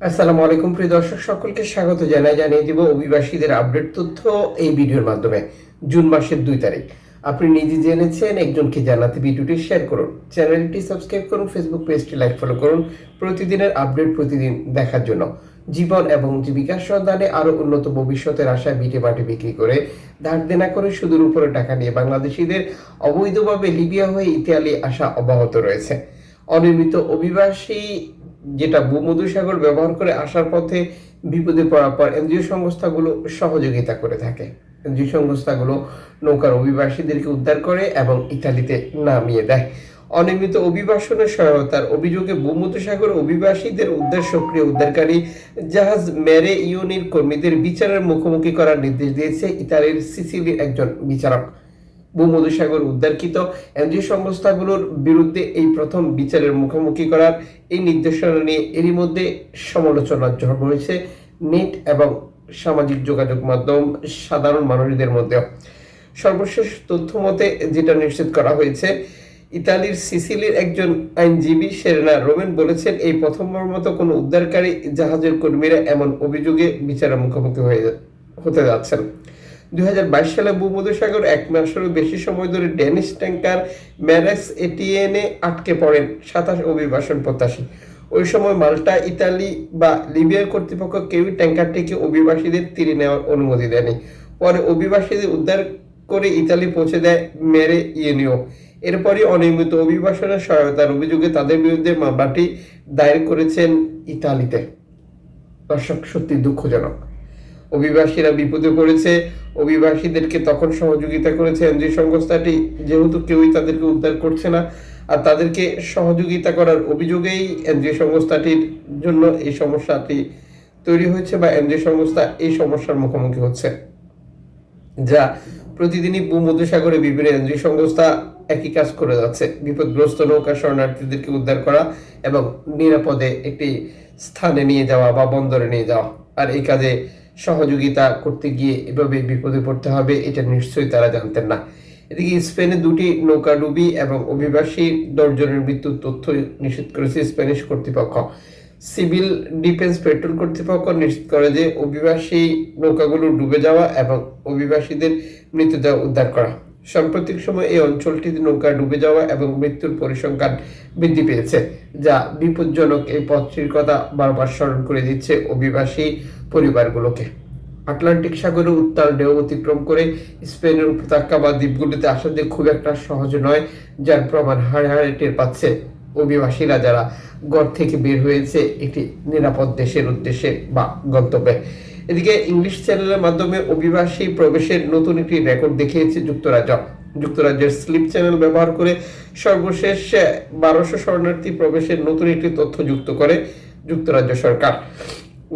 আসসালামু আলাইকুম, প্রিয় দর্শক, সকলকে স্বাগত জানাই। জানিয়ে দিব অভিবাসীদের আপডেট তথ্য এই ভিডিওর মাধ্যমে। জুন মাসের দুই তারিখ। আপনি নিজে জেনেছেন, একজনকে জানাতে ভিডিওটি শেয়ার করুন। চ্যানেলটি সাবস্ক্রাইব করুন, ফেসবুক পেজটি লাইক, ফলো করুন। প্রতিদিনের আপডেট প্রতিদিন দেখার জন্য। জীবন এবং জীবিকার সন্ধানে আরও উন্নত ভবিষ্যতের আশায় বিটে মাটি বিক্রি করে ধার দেনা করে সুদূর উপরে টাকা নিয়ে বাংলাদেশিদের অবৈধভাবে লিবিয়া হয়ে ইতালি আসা অব্যাহত রয়েছে। অনিয়মিত অভিবাসী যেটা ভূমধুসাগর ব্যবহার করে আসার পথে বিপদে পড়ার পর এনজিও সংস্থাগুলো সহযোগিতা করে থাকে। এনজিও সংস্থাগুলো নৌকার অভিবাসীদেরকে উদ্ধার করে এবং ইতালিতে নামিয়ে দেয়। অনিয়মিত অভিবাসনের সহায়তার অভিযোগে ভূমধুসাগর অভিবাসীদের উদ্ধার সক্রিয় উদ্ধারকারী জাহাজ মেরে ইউনির কর্মীদের বিচারের মুখোমুখি করার নির্দেশ দিয়েছে ইতালির সিসিলির একজন বিচারক। ভূমধুসাগর উদ্ধারকৃত এনজিও সংস্থাগুলোর বিরুদ্ধে এই প্রথম বিচারের মুখোমুখি করার এই নির্দেশনা নিয়ে এরই মধ্যে সমালোচনা ঝড় হয়েছে নেট এবং সামাজিক যোগাযোগ মাধ্যম সাধারণ মানুষদের মধ্যেও। সর্বশেষ তথ্য মতে যেটা নিশ্চিত করা হয়েছে, ইতালির সিসিলির একজন আইনজীবী সেরেনা রোমেন বলেছেন, এই প্রথমবার মতো কোনো উদ্ধারকারী জাহাজের কর্মীরা এমন অভিযোগে বিচারের মুখোমুখি হয়ে হতে যাচ্ছেন। দুই হাজার বাইশ সালে ভূমধ্যসাগর এক মাসেরও বেশি সময় ধরে ডেনিশ ট্যাঙ্কার ম্যারেক্স এটিএনে আটকে পড়েন সাতাশ অভিবাসন প্রত্যাশী। ওই সময় মাল্টা, ইতালি বা লিবিয়ার কর্তৃপক্ষ কেউই ট্যাঙ্কারটিকে অভিবাসীদের তীরে নেওয়ার অনুমতি দেয়নি। পরে অভিবাসীদের উদ্ধার করে ইতালি পৌঁছে দেয় মেরে ইউনিও এরপরই অনিয়মিত অভিবাসনের সহায়তার অভিযোগে তাদের বিরুদ্ধে মামলাটি দায়ের করেছেন ইতালিতে। দর্শক সত্যি দুঃখজনক। অভিবাসীরা বিপদে পড়েছে। অভিবাসীদেরকে তখন সহযোগিতা করেছে এনজিও সংস্থাটি। যেহেতু কেউই তাদেরকে উদ্ধার করছে না, আর তাদেরকে সহযোগিতা করার অভিযোগেই এনজিও সংস্থাটির জন্য এই সমস্যাটি তৈরি হয়েছে বা এনজিও সংস্থা এই সমস্যার মুখোমুখি হচ্ছে। যা প্রতিদিনই ভূমধ্যসাগরে বিভিন্ন এনজিও সংস্থা একই কাজ করে যাচ্ছে। বিপদগ্রস্ত নৌকা শরণার্থীদেরকে উদ্ধার করা এবং নিরাপদে একটি স্থানে নিয়ে যাওয়া বা বন্দরে নিয়ে যাওয়া। আর এই কাজে সহযোগিতা করতে গিয়ে এভাবে বিপদে পড়তে হবে, এটা নিশ্চয়ই তারা জানতেন না। এদিকে স্পেনে দুটি নৌকা ডুবি এবং অভিবাসী দশজনের মৃত্যুর তথ্য নিশ্চিত করেছে স্প্যানিশ কর্তৃপক্ষ। সিভিল ডিফেন্স পেট্রোল কর্তৃপক্ষ নিশ্চিত করে যে অভিবাসী নৌকাগুলো ডুবে যাওয়া এবং অভিবাসীদের মৃতদেহ উদ্ধার করা। সাম্প্রতিক সময় এই অঞ্চলটিতে নৌকা ডুবে যাওয়া এবং মৃত্যুর পরিসংখ্যান বৃদ্ধি পেয়েছে, যা বিপজ্জনক এই পথটির কথা বারবার স্মরণ করে দিচ্ছে অভিবাসী পরিবারগুলোকে। আটলান্টিক সাগরে উত্তাল ঢেউ অতিক্রম করে স্পেনের উপত্যকা বা দ্বীপগুলিতে আসা খুব একটা সহজ নয়, যার প্রমাণ হাড়ে হাড়ে টের পাচ্ছে অভিবাসীরা যারা ঘর থেকে বের হয়েছে একটি নিরাপদ দেশের উদ্দেশ্যে বা গন্তব্যে। এদিকে ইংলিশ চ্যানেলের মাধ্যমে অভিবাসী প্রবেশের নতুন একটি রেকর্ড দেখিয়েছে যুক্তরাজ্য। যুক্তরাজ্যের স্লিপ চ্যানেল ব্যবহার করে সর্বশেষ বারোশো শরণার্থী প্রবেশের নতুন একটি তথ্য যুক্ত করে যুক্তরাজ্য সরকার।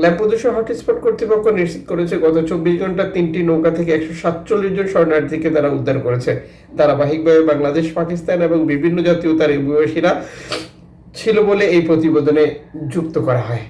ল্যাম্পোদুসা হটস্পট কর্তৃপক্ষ নিশ্চিত করেছে, গত চব্বিশ ঘণ্টা তিনটি নৌকা থেকে একশো সাতচল্লিশ জন শরণার্থীকে তারা উদ্ধার করেছে। ধারাবাহিকভাবে বাংলাদেশ, পাকিস্তান এবং বিভিন্ন জাতীয়তার অভিবাসীরা ছিল বলে এই প্রতিবেদনে যুক্ত করা হয়।